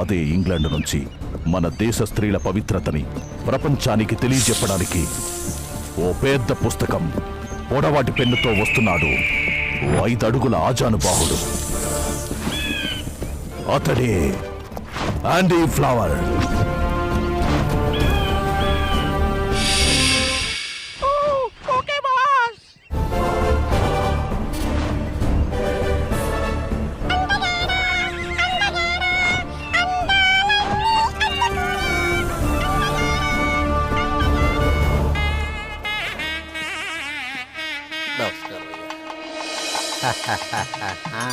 అదే ఇంగ్లాండ్ నుంచి మన దేశ స్త్రీల పవిత్రతని ప్రపంచానికి తెలియజెప్పడానికి ఓ పెద్ద పుస్తకం పొడవాటి పెన్నుతో వస్తున్నాడు. ఓ ఐదు అడుగుల ఆజానుబాహుడు. అతడే Andy Flower.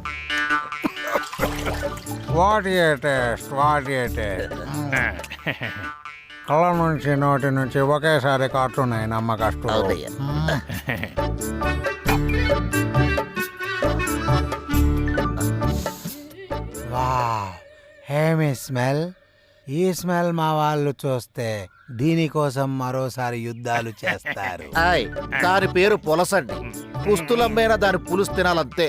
What a taste what a taste కళ్ళ నుంచి నోటి నుంచి ఒకేసారి కాటున్నాయి నమ్మకష్టం అవునయ్యా. వావ్ హేమి స్మెల్. ఈ స్మెల్ మా వాళ్ళు చూస్తే దీనికోసం మరోసారి యుద్ధాలు చేస్తారు. దాని పేరు పులసండి. పుస్తులమ్మైనా దాని పులుసు తినాలంతే.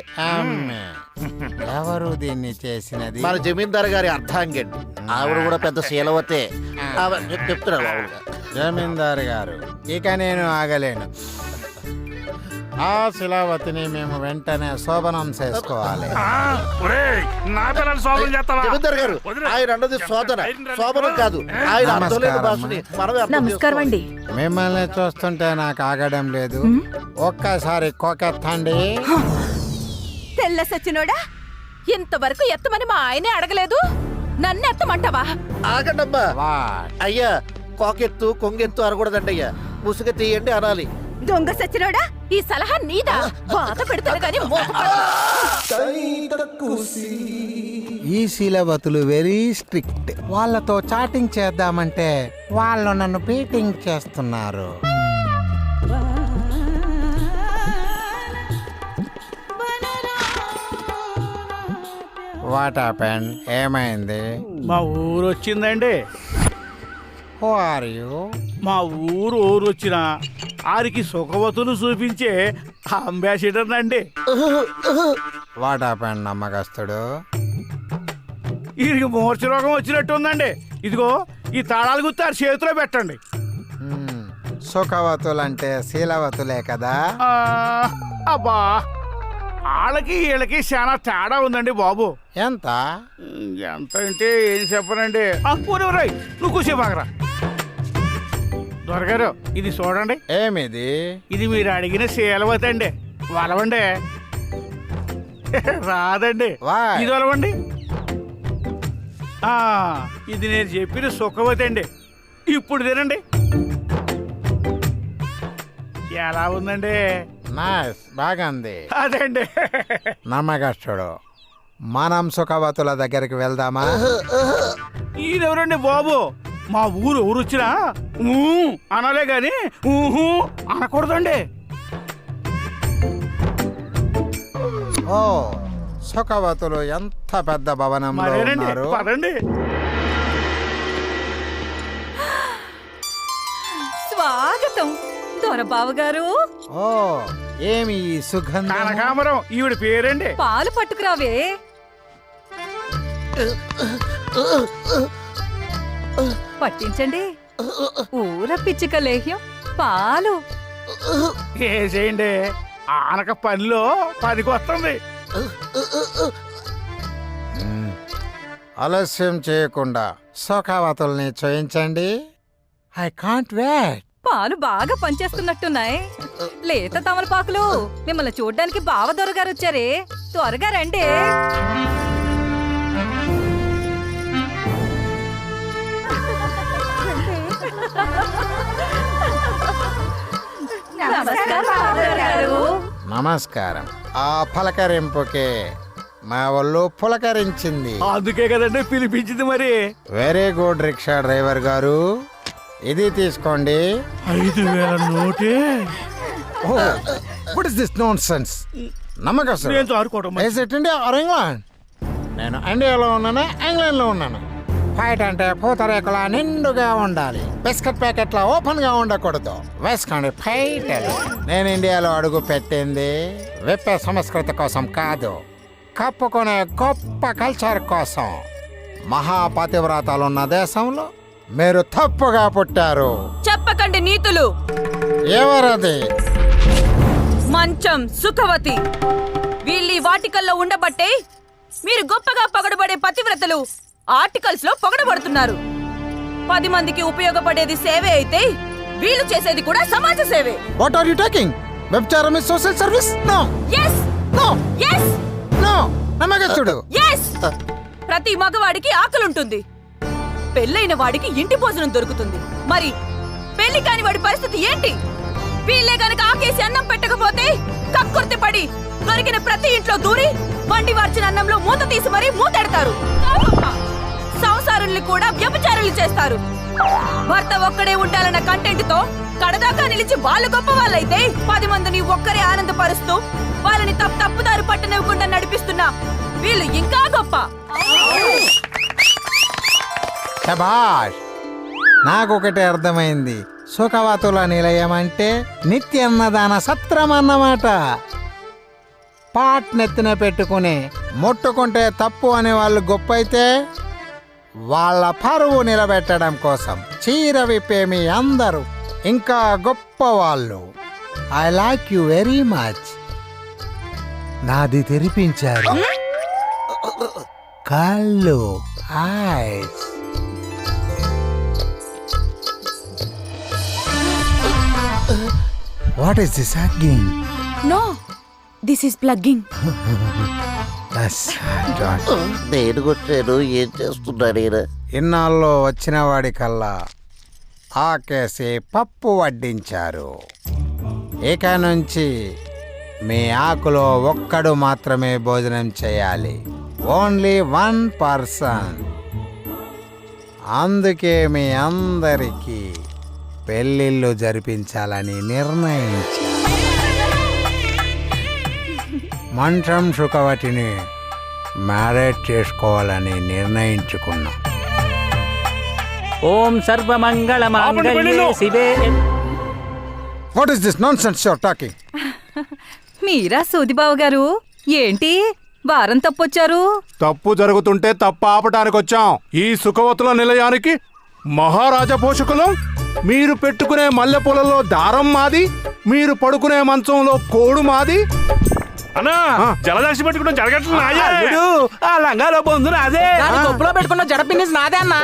ఎవరు దీన్ని చేసినది? మన జమీందార్ గారి అర్థాంగండి ఆవిడ కూడా పెద్ద శీలవతే. ఆవిడ చెప్- చెప్తున్నారు ఆవిడ జమీందారు గారు ఇక నేను ఆగలేను. ఆ శిలావతిని మేము వెంటనే శోభనం చేసుకోవాలి. నా పిల్లలు సోదం చేస్తావా? జమీందార్ గారు ఆయన అన్నది శోధన. శోభనం కాదు. ఆయన అర్థం లేని నమస్కారం భాషని మనమే అర్థం నమస్కారం అండి. మిమ్మల్ని చూస్తుంటే నాకు ఆగడం లేదు. ఒక్కసారి కొకెత్తండి. తెల్ల సచ్చినోడా? ఇంతవరకు ఎత్తమని మా ఆయనే అడగలేదు. నన్ను ఎత్తమంటావా. ఆగండమ్మా. అయ్యా కోకెత్తు కొంగెత్తు అనకూడదండి అయ్యా ముసుగ తీయండి అనాలి. దొంగ సచ్చినోడా ఈ సలహా నీదా? బాధ పెడుతుంది కానీ ఈ శీలవతులు వెరీ స్ట్రిక్ట్ వాళ్ళతో చాటింగ్ చేద్దామంటే వాళ్ళు నన్ను బీటింగ్ చేస్తున్నారు. What happen? ఏమైంది? మా ఊరు వచ్చిందండి. హూ ఆర్ యూ మా ఊరు ఊరు వచ్చిన ఆరికి సుఖవతులు చూపించే అంబాసిడర్ అండి వాట్ హ్యాపెన్ నమ్మకస్తుడు? వీరికి మూర్ఛ రోగం వచ్చినట్టు ఉందండి. ఇదిగో ఈ తాళాలు గుర్తు ఆ చేతిలో పెట్టండి. మ్మ్. సుఖవతులంటే శీలవతులే కదా? అబ్బా. వాళ్ళకి వీళ్ళకి చాలా తేడా ఉందండి బాబు. ఎంత? ఎంత అంటే ఏం చెప్పనండి. ఒరేయ్, నువ్వు కూసేపాకరా దొరగారు ఇది చూడండి. ఏమిది? ఇది మీరు అడిగిన శీలవతి అండి వలవండి. రాదండి? ఇది వలవండి. ఆ, ఇది నేను చెప్పిన సుఖవతి అండి ఇప్పుడు తినండి. ఎలా ఉందండి? నైస్ బాగుంది. అదండి. నమ్మకస్తుడు. మనం సుఖవతుల దగ్గరికి వెళ్దామా? ఈయనెవరండి బాబు? మా ఊరు ఊరు వచ్చినా అనాలే గాని ఊహు అనకూడదండి. ఓ సుఖవతులు ఎంత పెద్ద భవనంలో మరేనండి? ఉన్నారు? పదండి. స్వాగతం దొరబావ గారు ఓ ఏమి ఈ సుగంధం కనకాంబరం ఈవిడ పేరండి. పాలు పట్టుకురావే. పట్టించండి. ఊర పిచ్చిక లేహ్యం పాలు. వేసేయండి ఆనక పనిలో పనికి వస్తుంది. మ్మ్. ఆలస్యం చేయకుండా సుఖవతుల్ని చేయించండి. ఐ కాంట్ వెయిట్ పాలు బాగా పనిచేస్తున్నట్టున్నాయి లేత తమలపాకులు. మిమ్మల్ని చూడ్డానికి బావ దొరగారు వచ్చారే. త్వరగా రండి. నమస్కారం ఆ పలకరింపుకే మా ఒళ్ళు పులకరించింది. అందుకే కదండి పిలిపించింది మరి. వెరీ గుడ్ రిక్షా డ్రైవర్ గారు. ఇది తీసుకోండి. ఐదు వేల నోటే. What is this nonsense నమ్మకం నేను మరి. Is it India or England నేను ఇండియాలో ఉన్నాను ఇంగ్లాండ్లో ఉన్నాను? ఫైట్ అంటే పూతరేకుల నిండుగా ఉండాలి. బిస్కెట్ ప్యాకెట్ల ఓపెన్గా ఉండకూడదు. వేసుకోండి ఫైట్ నేను ఇండియాలో అడుగు పెట్టింది. విప్పే సంస్కృతి కోసం కాదు. కప్పుకునే గొప్ప కల్చర్ కోసం. మహాపతివ్రతాలున్న దేశంలో మీరు తప్పుగా పుట్టారు. చెప్పకండి నీతులు. ఎవరది? మంచం సుఖవతి. వీళ్ళీ వాటికల్లో ఉండబట్టే మీరు గొప్పగా పొగడబడే పతివ్రతలు ఆర్టికల్స్లో పొగడబడుతున్నారు. పది మందికి ఉపయోగపడేది సేవే అయితే వీళ్ళు చేసేది కూడా సమాజ సేవే. వాట్ ఆర్ యు టాకింగ్ వ్యభిచారం is social service no yes no yes no నమ్మకస్తుడు. ఎస్ ప్రతి మగవాడికి ఆకలుంటుంది. పెళ్ళైన వాడికి ఇంటి భోజనం దొరుకుతుంది. మరి పెళ్ళి కాని వాడి పరిస్థితి ఏంటి? వీళ్ళే గనక ఆకేసి అన్నం పెట్టకపోతే కక్కుర్తి పడి దొరికిన ప్రతి ఇంట్లో దూరి వండి వార్చిన అన్నంలో మూత తీసి మరీ మూతెడతారు. సంసారుల్ని కూడా వ్యభిచారులు చేస్తారు. భర్త ఒక్కడే ఉండాలన్న కంటెంట్తో కడదాకా నిలిచి వాళ్ళు గొప్ప వాళ్ళైతే పది మందిని ఒక్కరే ఆనందపరుస్తూ వాళ్ళని తప్పు తప్పుదారి పట్టనివ్వకుండా నడిపిస్తున్నా వీళ్ళు ఇంకా గొప్ప. శబాష్ నాకొకటి అర్థమైంది. సుఖవతుల నిలయం అంటే నిత్యన్నదాన సత్రం అన్నమాట పాట్ నెత్తిన పెట్టుకుని ముట్టుకుంటే తప్పు అనే వాళ్ళు గొప్ప అయితే వాళ్ళ పరువు నిలబెట్టడం కోసం చీర విప్పే మీ అందరూ ఇంకా గొప్ప వాళ్ళు. I like you very much నాది తెరిపించారు. కళ్ళు eyes what is this again no this is plugging నేను కొట్టాను. ఏం చేస్తున్నాడు ఈయన ఇన్నాళ్ళు వచ్చిన వాడికల్లా ఆకేసి పప్పు వడ్డించారు. ఇక నుంచి మీ ఆకులో ఒక్కడు మాత్రమే భోజనం చేయాలి. ఓన్లీ వన్ పర్సన్ అందుకే మీ అందరికీ పెళ్ళిళ్ళు జరిపించాలని నిర్ణయించారు మంచం సుఖవతిని మ్యారేజ్ చేసుకోవాలని నిర్ణయించుకున్నాం. ఓం సర్వమంగళ మాంగళ్యే. శివే. What is this nonsense your talking మీరా సూదిబావ గారు? ఏంటి? వారం తప్పొచ్చారు? తప్పు జరుగుతుంటే తప్పు ఆపటానికి వచ్చాం ఈ సుఖవతుల నిలయానికి మహారాజా పోషకులం మీరు పెట్టుకునే మల్లెపూలలో దారం మాది మీరు పడుకునే మంచంలో కోడు మాది. అన్నా జలదాసి పెట్టుకోవడం జరగట్లేదు ఆ లంగాలో బొందు నాదే. గొప్పలో పెట్టుకున్న జడపిన్నిస్ నాదే అన్నా.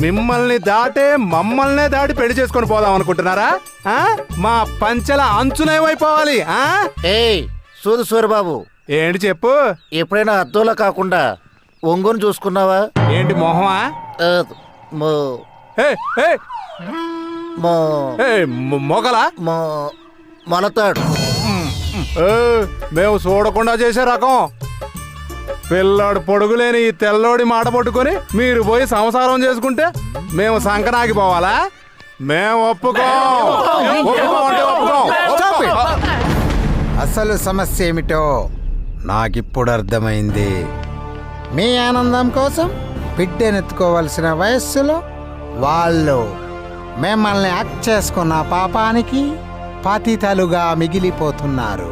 మిమ్మల్ని దాటే మమ్మల్నే దాటి పెళ్ళి చేసుకొని పోదాం అనుకుంటున్నారా? ఆ? మా పంచెల అంచునేమైపోవాలి ఆ? ఏయ్ సూది సూరిబాబు. ఏంటి చెప్పు? ఎప్పుడైనా అద్దంలో కాకుండా ఒంగుని చూసుకున్నావా? ఏంటి మొహమా? మొగలా? మో మొలతాడు ఏ, మేము చూడకుండా చేసే రకం. పిల్లాడు పొడుగులేని ఈ తెల్లోడి మాట పట్టుకొని మీరు పోయి సంసారం చేసుకుంటే మేము సంకనాకి పోవాలా? మేము ఒప్పుకోం. ఒప్పుకోం. అంటే ఒప్పుకోం. Stop it. అసలు సమస్య ఏమిటో నాకిప్పుడు అర్థమైంది. మీ ఆనందం కోసం బిడ్డనెత్తుకోవలసిన వయస్సులో వాళ్ళు మిమ్మల్ని యాక్ట్ చేసుకున్న పాపానికి పతితలుగా మిగిలిపోతున్నారు.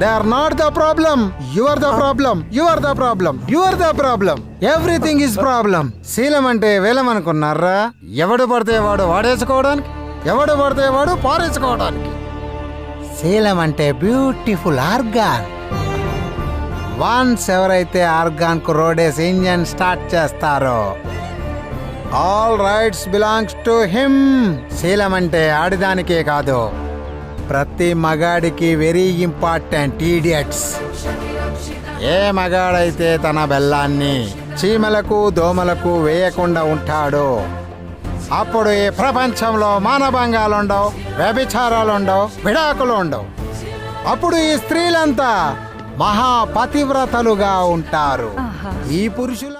They are not the problem you are the problem you are the problem you are the problem everything is problem శీలం అంటే వేలం అనుకున్నారా? ఎవడు పడితే వాడు వాడేసుకోవడానికి? ఎవడు పడితే వాడు పారేసుకోవడానికి? శీలం అంటే బ్యూటిఫుల్ ఆర్గాన్ వన్స్ ఎవరైతే ఆర్గాన్కు రోడేస్ ఇంజన్ స్టార్ట్ చేస్తారో all rights belongs to him శీలం అంటే ఆడిదానికే కాదు. ప్రతి మగాడికి వెరీ ఇంపార్టెంట్ ఈడియట్స్ ఏ మగాడైతే తన బెల్లాన్ని చీమలకు దోమలకు వేయకుండా ఉంటాడో అప్పుడు ఈ ప్రపంచంలో మానభంగాలుండవు వ్యభిచారాలుండవు విడాకులు ఉండవు అప్పుడు ఈ స్త్రీలంతా మహాపతివ్రతలుగా ఉంటారు. ఈ పురుషుల